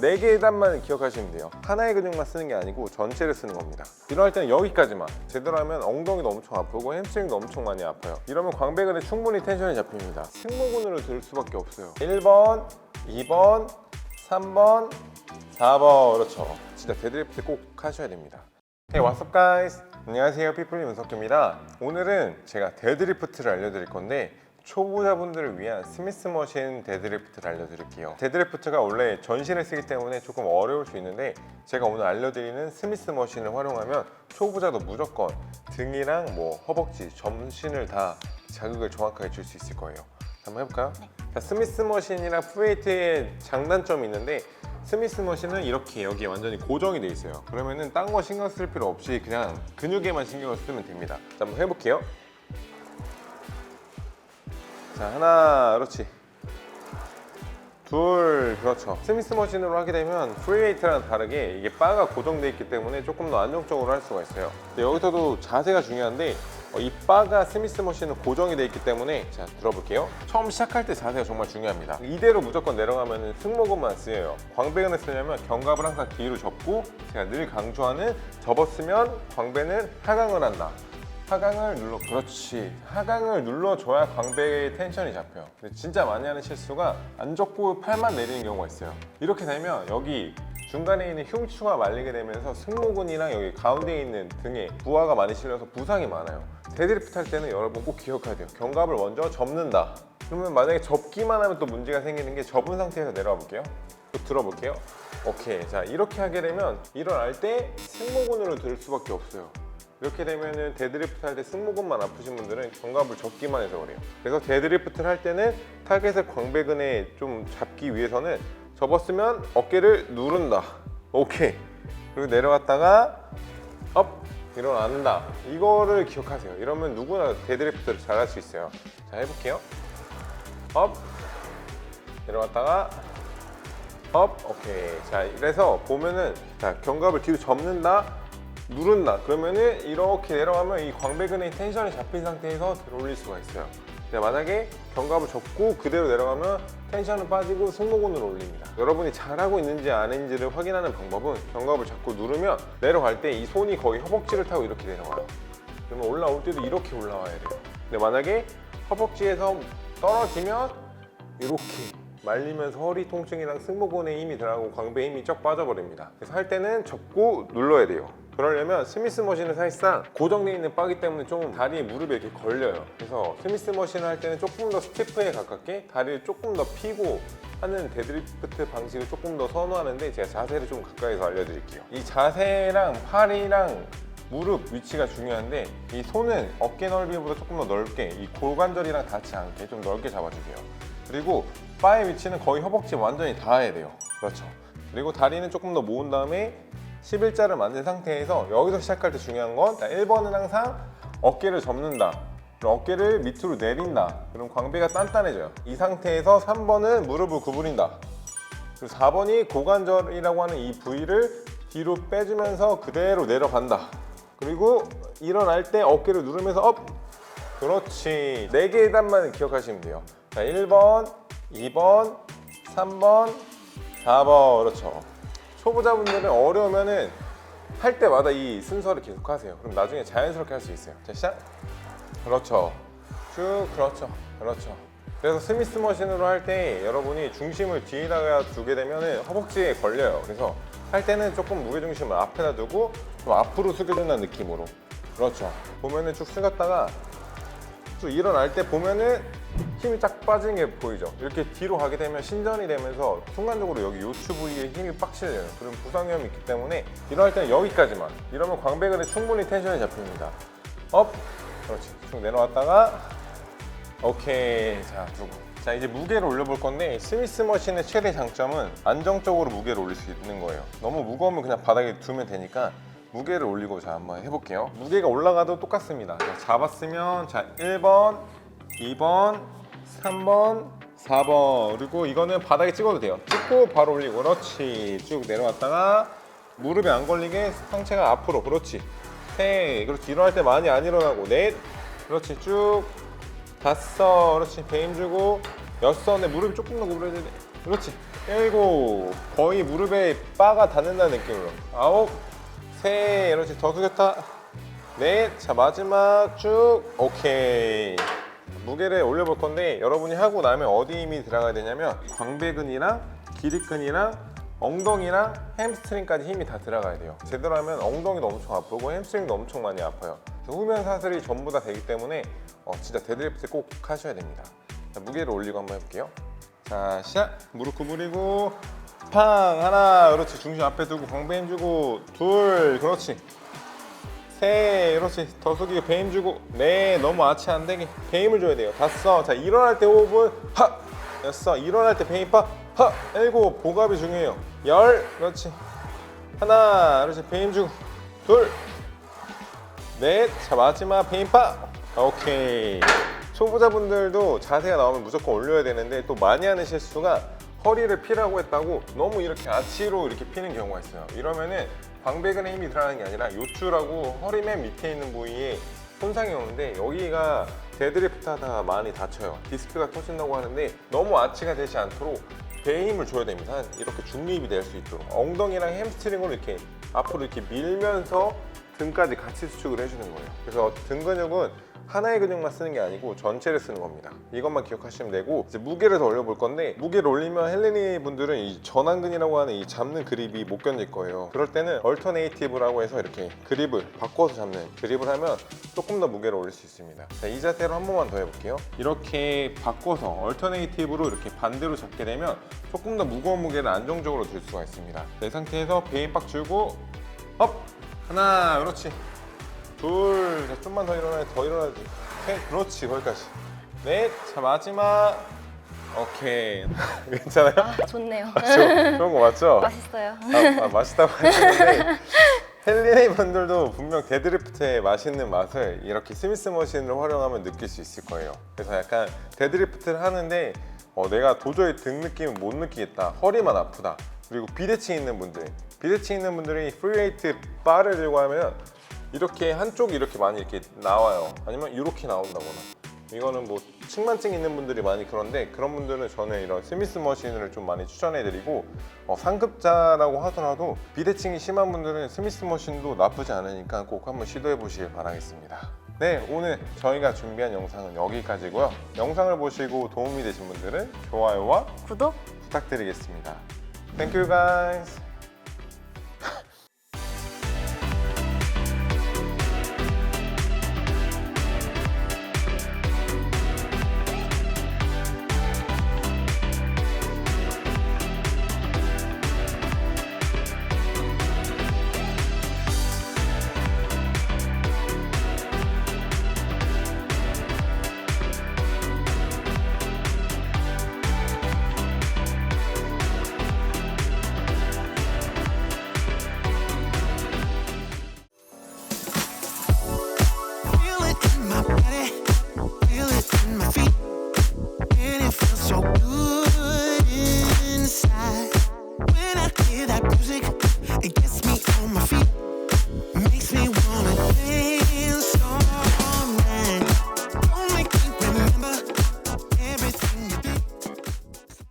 4개의 단만 기억하시면 돼요. 하나의 근육만 쓰는 게 아니고 전체를 쓰는 겁니다. 일어날 때는 여기까지만. 제대로 하면 엉덩이도 엄청 아프고 햄스트링도 엄청 많이 아파요. 이러면 광배근에 충분히 텐션이 잡힙니다. 승모근으로 들 수밖에 없어요. 1번 2번 3번 4번. 그렇죠. 진짜 데드리프트 꼭 하셔야 됩니다. Hey what's up guys? 안녕하세요. 피플리 윤석규입니다. 오늘은 제가 데드리프트를 알려드릴 건데 초보자분들을 위한 스미스 머신 데드리프트를 알려드릴게요. 데드리프트가 원래 전신을 쓰기 때문에 조금 어려울 수 있는데 제가 오늘 알려드리는 스미스 머신을 활용하면 초보자도 무조건 등이랑 뭐 허벅지, 전신을 다 자극을 정확하게 줄 수 있을 거예요. 한번 해볼까요? 자, 스미스 머신이랑 프웨이트의 장단점이 있는데 스미스 머신은 이렇게 여기에 완전히 고정이 돼 있어요. 그러면은 딴 거 신경 쓸 필요 없이 그냥 근육에만 신경을 쓰면 됩니다. 자 한번 해볼게요 자 하나 그렇지. 둘 그렇죠. 스미스 머신으로 하게 되면 프리웨이트랑 다르게 이게 바가 고정돼 있기 때문에 조금 더 안정적으로 할 수가 있어요. 여기서도 자세가 중요한데 어, 이 바가 스미스 머신은 고정이 돼 있기 때문에 자 들어볼게요. 처음 시작할 때 자세가 정말 중요합니다. 이대로 무조건 내려가면 승모근만 쓰여요. 광배근을 쓰려면 견갑을 항상 뒤로 접고 제가 늘 강조하는 접었으면 광배는 하강을 한다 하강을 눌러 그렇지. 하강을 눌러줘야 광배의 텐션이 잡혀요 근데 진짜 많이 하는 실수가 안 접고 팔만 내리는 경우가 있어요. 이렇게 되면 여기 중간에 있는 흉추가 말리게 되면서 승모근이랑 여기 가운데 있는 등에 부하가 많이 실려서 부상이 많아요. 데드리프트 할 때는 여러분 꼭 기억해야 돼요. 견갑을 먼저 접는다. 그러면 만약에 접기만 하면 또 문제가 생기는 게 접은 상태에서 내려와 볼게요. 또 들어볼게요. 오케이. 자 이렇게 하게 되면 일어날 때 승모근으로 들 수밖에 없어요 이렇게 되면은 데드리프트 할 때 승모근만 아프신 분들은 견갑을 접기만 해서 그래요. 그래서 데드리프트를 할 때는 타겟을 광배근에 좀 잡기 위해서는 접었으면 어깨를 누른다. 오케이. 그리고 내려갔다가 업 일어난다. 이거를 기억하세요. 이러면 누구나 데드리프트를 잘 할 수 있어요. 자 해볼게요. 업 내려갔다가 업 오케이. 자 그래서 보면은 자 견갑을 뒤로 접는다. 누른다. 그러면은 이렇게 내려가면 이 광배근의 텐션이 잡힌 상태에서 들어올릴 수가 있어요. 근데 만약에 견갑을 접고 그대로 내려가면 텐션은 빠지고 승모근으로 올립니다. 여러분이 잘하고 있는지 아닌지를 확인하는 방법은 견갑을 잡고 누르면 내려갈 때 이 손이 거의 허벅지를 타고 이렇게 내려가요. 그러면 올라올 때도 이렇게 올라와야 돼요. 근데 만약에 허벅지에서 떨어지면 이렇게 말리면서 허리 통증이랑 승모근에 힘이 들어가고 광배에 힘이 쩍 빠져버립니다. 그래서 할 때는 접고 눌러야 돼요. 그러려면 스미스 머신은 사실상 고정되어 있는 바기 때문에 좀 다리에 무릎에 이렇게 걸려요. 그래서 스미스 머신을 할 때는 조금 더 스티프에 가깝게 다리를 조금 더 펴고 하는 데드리프트 방식을 조금 더 선호하는데 제가 자세를 좀 가까이서 알려드릴게요. 이 자세랑 팔이랑 무릎 위치가 중요한데 이 손은 어깨 넓이보다 조금 더 넓게 이 골관절이랑 닿지 않게 좀 넓게 잡아주세요. 그리고 바의 위치는 거의 허벅지 완전히 닿아야 돼요. 그렇죠. 그리고 다리는 조금 더 모은 다음에 11자를 만든 상태에서 여기서 시작할 때 중요한 건 1번은 항상 어깨를 접는다. 어깨를 밑으로 내린다. 그럼 광배가 단단해져요. 이 상태에서 3번은 무릎을 구부린다. 그리고 4번이 고관절이라고 하는 이 부위를 뒤로 빼주면서 그대로 내려간다. 그리고 일어날 때 어깨를 누르면서 업! 그렇지. 4개의 단만 기억하시면 돼요. 자, 1번, 2번, 3번, 4번. 그렇죠. 초보자분들은 어려우면은 할 때마다 이 순서를 계속 하세요. 그럼 나중에 자연스럽게 할 수 있어요. 자, 시작. 그렇죠. 쭉, 그렇죠. 그렇죠. 그래서 스미스 머신으로 할 때 여러분이 중심을 뒤에다가 두게 되면 허벅지에 걸려요. 그래서 할 때는 조금 무게중심을 앞에다 두고 좀 앞으로 숙여준다는 느낌으로. 그렇죠. 보면은 쭉 숙였다가 쭉 일어날 때 보면은 힘이 쫙 빠지는 게 보이죠? 이렇게 뒤로 가게 되면 신전이 되면서 순간적으로 여기 요추 부위에 힘이 빡 실려요. 그럼 부상 위험이 있기 때문에 일어날 때는 여기까지만. 이러면 광배근에 충분히 텐션이 잡힙니다. 업! 그렇지. 쭉 내려왔다가 오케이. 자, 두고. 자, 이제 무게를 올려볼 건데 스미스 머신의 최대 장점은 안정적으로 무게를 올릴 수 있는 거예요. 너무 무거우면 그냥 바닥에 두면 되니까 무게를 올리고 자 한번 해볼게요. 무게가 올라가도 똑같습니다. 자, 잡았으면 자 1번, 2번, 3번, 4번. 그리고 이거는 바닥에 찍어도 돼요. 찍고 바로 올리고. 그렇지. 쭉 내려왔다가 무릎에 안 걸리게 상체가 앞으로. 그렇지. 세. 그렇지. 일어날 때 많이 안 일어나고. 넷. 그렇지. 쭉. 다섯. 그렇지. 배임 주고. 여섯. 내 무릎이 조금 더 구부려야 돼. 그렇지. 일곱. 거의 무릎에 바가 닿는다는 느낌으로. 아홉. 세. 이렇게 더 숙였다. 넷 자 마지막 쭉. 오케이 무게를 올려볼 건데 여러분이 하고 나면 어디 힘이 들어가야 되냐면 광배근이랑 기립근이랑 엉덩이랑 햄스트링까지 힘이 다 들어가야 돼요. 제대로 하면 엉덩이도 엄청 아프고 햄스트링도 엄청 많이 아파요. 후면 사슬이 전부 다 되기 때문에 어, 진짜 데드리프트 꼭 하셔야 됩니다. 자, 무게를 올리고 한번 해볼게요. 자 시작! 무릎 구부리고 팡! 하나! 그렇지. 중심 앞에 두고 광배 힘 주고 둘! 그렇지 세 그렇지. 더 숙이고 배힘 주고 네 너무 아치 안 되게 배힘을 줘야 돼요. 다섯 자 일어날 때 호흡은 하! 여섯 일어날 때 배힘 파하! 일곱 복압이 중요해요. 열 그렇지. 하나 그렇지. 배힘 주고 둘넷자 마지막 배힘 파 오케이. 초보자분들도 자세가 나오면 무조건 올려야 되는데 또 많이 하는 실수가 허리를 피라고 했다고 너무 이렇게 아치로 이렇게 피는 경우가 있어요. 이러면은 광배근에 힘이 들어가는 게 아니라 요추라고 허리 맨 밑에 있는 부위에 손상이 오는데 여기가 데드리프트 하다가 많이 다쳐요. 디스크가 터진다고 하는데 너무 아치가 되지 않도록 배에 힘을 줘야 됩니다. 이렇게 중립이 될 수 있도록 엉덩이랑 햄스트링으로 이렇게 앞으로 이렇게 밀면서 등까지 같이 수축을 해주는 거예요. 그래서 등 근육은 하나의 근육만 쓰는 게 아니고 전체를 쓰는 겁니다. 이것만 기억하시면 되고 이제 무게를 더 올려볼 건데 무게를 올리면 헬레니 분들은 이 전완근이라고 하는 이 잡는 그립이 못 견딜 거예요. 그럴 때는 얼터네이티브라고 해서 이렇게 그립을 바꿔서 잡는 그립을 하면 조금 더 무게를 올릴 수 있습니다. 자, 이 자세로 한 번만 더 해볼게요. 이렇게 바꿔서 얼터네이티브로 이렇게 반대로 잡게 되면 조금 더 무거운 무게를 안정적으로 들 수가 있습니다. 자, 이 상태에서 베인 빡 주고 업 하나 그렇지 둘 자, 좀만 더 일어나야 더 일어나야 돼 셋, 그렇지 거기까지 넷 자 마지막 오케이 괜찮아요? 아, 좋네요. 좋- 좋은 거 맞죠? 맛있어요. 아, 아, 맛있다고 하시는데 헬리네 분들도 분명 데드리프트의 맛있는 맛을 이렇게 스미스 머신을 활용하면 느낄 수 있을 거예요. 그래서 약간 데드리프트를 하는데 어, 내가 도저히 등 느낌을 못 느끼겠다. 허리만 아프다. 그리고 비대칭 있는 분들. 비대칭 있는 분들이 프리웨이트 바를 들고 하면 이렇게 한쪽이 이렇게 많이 이렇게 나와요. 아니면 이렇게 나온다거나. 이거는 뭐 측만증 있는 분들이 많이 그런데 그런 분들은 저는 이런 스미스 머신을 좀 많이 추천해드리고 어, 상급자라고 하더라도 비대칭이 심한 분들은 스미스 머신도 나쁘지 않으니까 꼭 한번 시도해 보시길 바라겠습니다. 네 오늘 저희가 준비한 영상은 여기까지고요. 영상을 보시고 도움이 되신 분들은 좋아요와 구독 부탁드리겠습니다. Thank you guys.